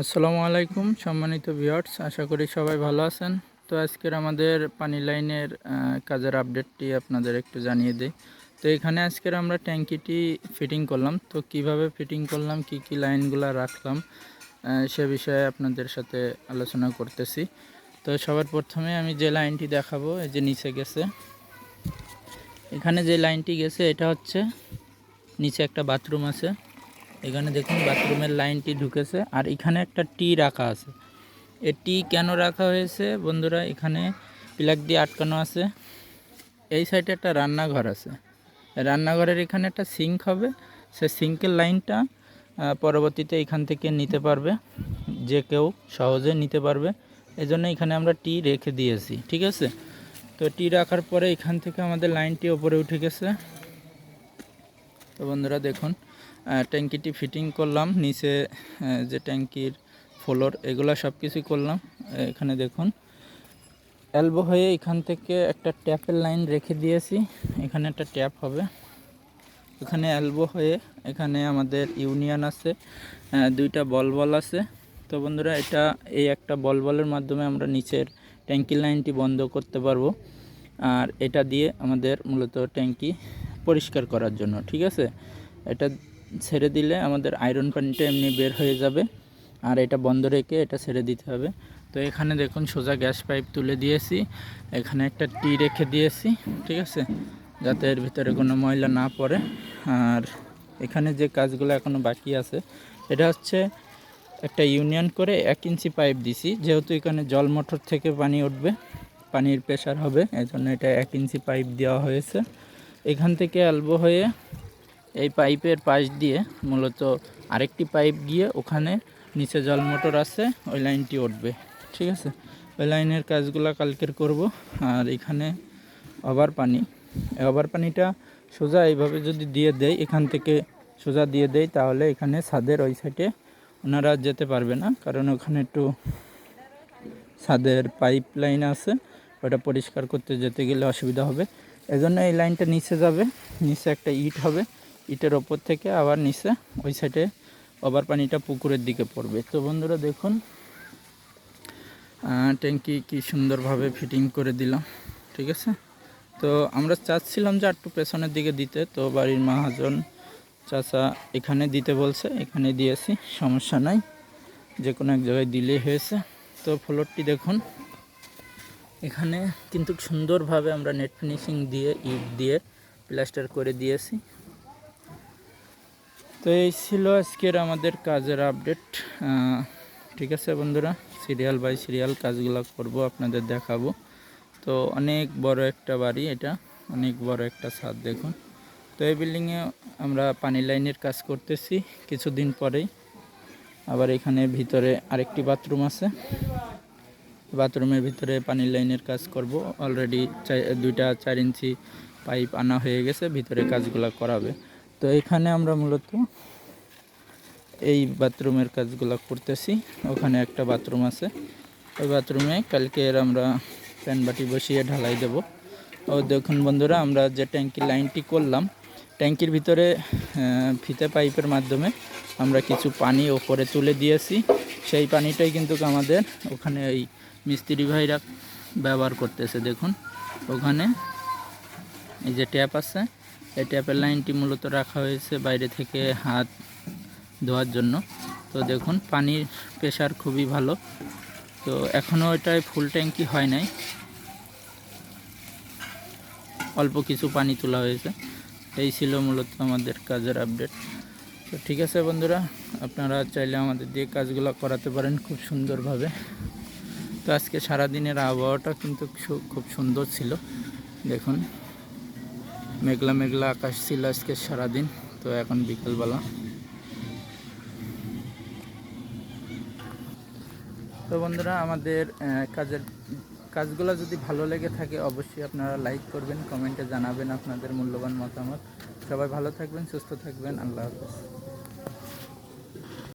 আসসালামু আলাইকুম, সম্মানিত ভিউয়ার্স আশা করি সবাই ভালো আছেন। তো আজকের আমাদের পানি লাইনের কাজের আপডেটটি আপনাদের একটু জানিয়ে দিই। তো এখানে আজকের আমরা ট্যাঙ্কিটি ফিটিং করলাম। তো কীভাবে ফিটিং করলাম, কি কি লাইনগুলো রাখলাম সে বিষয়ে আপনাদের সাথে আলোচনা করতেছি। তো সবার প্রথমে আমি যে লাইনটি দেখাবো, এই যে নিচে গেছে। এখানে যে লাইনটি গেছে, এটা হচ্ছে নিচে একটা বাথরুম আছে। এখানে দেখুন বাথরুমের লাইনটি ঢুকেছে, আর এখানে একটা টি রাখা আছে। এ টি কেন রাখা হয়েছে? বন্ধুরা, এখানে প্লাগ দিয়ে আটকানো আছে। এই সাইডে একটা রান্নাঘর আছে। রান্নাঘরের এখানে একটা সিঙ্ক হবে। সে সিঙ্কের লাইনটা পরবর্তীতে এখান থেকে নিতে পারবে। যে কেউ সহজে নিতে পারবে। এই জন্য এখানে আমরা টি রেখে দিয়েছি, ঠিক আছে? তো টি রাখার পরে এখান থেকে আমাদের লাইনটি ওপরে উঠে গেছে। তো বন্ধুরা, দেখুন। ট্যাঙ্কিটি ফিটিং করলাম, নিচে যে ট্যাঙ্কির ফ্লোর, এগুলো সব কিছুই করলাম এখানে দেখুন এলবো হয়ে এখান থেকে একটা ট্যাপের লাইন রেখে দিয়েছি, এখানে একটা ট্যাপ হবে। এখানে এলবো হয়ে এখানে আমাদের ইউনিয়ন আছে দুইটা বল বল আছে। তো বন্ধুরা, এটা এই একটা বল বলের মাধ্যমে আমরা নিচের ট্যাঙ্কি লাইনটি বন্ধ করতে পারব। আর এটা দিয়ে আমাদের মূলত ট্যাঙ্কি পরিষ্কার করার জন্য, ঠিক আছে? এটা ছেড়ে দিলে আমাদের আয়রন পানিটা এমনি বের হয়ে যাবে। আর এটা বন্ধ রেখে এটা ছেড়ে দিতে হবে। তো এখানে দেখুন সোজা গ্যাস পাইপ তুলে দিয়েছি। এখানে একটা টি রেখে দিয়েছি, ঠিক আছে? যাতে এর ভিতরে কোনো ময়লা না পড়ে। আর এখানে যে কাজগুলো এখনও বাকি আছে, এটা হচ্ছে একটা ইউনিয়ন করে এক ইঞ্চি পাইপ দিছি। যেহেতু এখানে জল মোটর থেকে পানি উঠবে, পানির প্রেশার হবে এই জন্য এটা এক ইঞ্চি পাইপ দেওয়া হয়েছে। এখান থেকে অ্যালবো হয়ে এই পাইপের পাশ দিয়ে মূলত আরেকটি পাইপ গিয়ে ওখানে নিচে জল মোটর আছে, ওই লাইনটি উঠবে। ঠিক আছে? ওই লাইনের কাজগুলো কালকের করব, আর এখানে ওভার পানি। ওভার পানিটা সোজা এইভাবে যদি দিয়ে দেয় এখান থেকে সোজা দিয়ে দেয় তাহলে এখানে ছাদের ওই সাইডে ওনারা যেতে পারবে না, কারণ ওখানে একটু ছাদের পাইপ লাইন আছে, ওটা পরিষ্কার করতে যেতে গেলে অসুবিধা হবে। এজন্য এই লাইনটা নিচে যাবে, নিচে একটা ইট হবে। ইটের ওপর থেকে আবার নিচে ওই সাইডে ওভার পানিটা পুকুরের দিকে পড়বে। তো বন্ধুরা দেখুন ট্যাঙ্কি কি সুন্দরভাবে ফিটিং করে দিলাম, ঠিক আছে? তো আমরা চাচ্ছিলাম যে একটু পেছনের দিকে দিতে, তো বাড়ির মহাজন চাচা এখানে দিতে বলছে, এখানে দিয়েছি সমস্যা নাই, যে কোনো এক জায়গায় দিলেই হয়েছে। তো ফ্লোরটি দেখুন, এখানে কিন্তু সুন্দরভাবে আমরা নেট ফিনিশিং দিয়ে ইট দিয়ে প্লাস্টার করে দিয়েছি তো এই ছিল আজকের আমাদের কাজের আপডেট ঠিক আছে বন্ধুরা সিরিয়াল বাই সিরিয়াল কাজগুলো করব, আপনাদের দেখাবো। তো অনেক বড় একটা বাড়ি এটা, অনেক বড় একটা ছাদ দেখুন। তো এই বিল্ডিংয়ে আমরা পানি লাইনের কাজ করতেছি কিছুদিন পরেই। আবার এখানে ভিতরে আরেকটি বাথরুম আছে। বাথরুমের ভিতরে পানির লাইনের কাজ করব। অলরেডি দুইটা চার ইঞ্চি পাইপ আনা হয়ে গেছে, ভিতরে কাজগুলো করাবে। তো এখানে আমরা মূলত এই বাথরুমের কাজগুলো করতেছি। ওখানে একটা বাথরুম আছে। ওই বাথরুমে কালকের আমরা প্যান বাটি বসিয়ে ঢালাই দেব। ও দেখুন বন্ধুরা, আমরা যে ট্যাঙ্কি লাইনটি করলাম, ট্যাঙ্কির ভিতরে ফিতে পাইপের মাধ্যমে আমরা কিছু পানি ওপরে তুলে দিয়েছি। সেই পানিটাই কিন্তু আমাদের ওখানে ওই মিস্ত্রি ভাইরা ব্যবহার করতেছে। দেখুন, ওখানে এই যে ট্যাপ আছে এই ট্যাপের লাইনটি মূলত রাখা হয়েছে বাইরে থেকে হাত ধোয়ার জন্য। তো দেখুন, পানির প্রেশার খুবই ভালো। তো এখনও এটায় ফুল ট্যাঙ্কি হয় নাই। অল্প কিছু পানি তোলা হয়েছে। এই ছিল মূলত আমাদের কাজের আপডেট। তো ঠিক আছে বন্ধুরা, আপনারা চাইলে আমাদের দিয়ে কাজগুলো করাতে পারেন খুব সুন্দরভাবে। তো আজকে সারাদিনের আবহাওয়াটা কিন্তু খুব সুন্দর ছিল। দেখুন মেঘলা মেঘলা আকাশ ছিল আজকে সারাদিন, তো এখন বিকেলবেলা। তো বন্ধুরা, আমাদের কাজের, কাজগুলো যদি ভালো লেগে থাকে, অবশ্যই আপনারা লাইক করবেন, কমেন্টে জানাবেন আপনাদের মূল্যবান মতামত। সবাই ভালো থাকবেন, সুস্থ থাকবেন, আল্লাহ হাফেজ।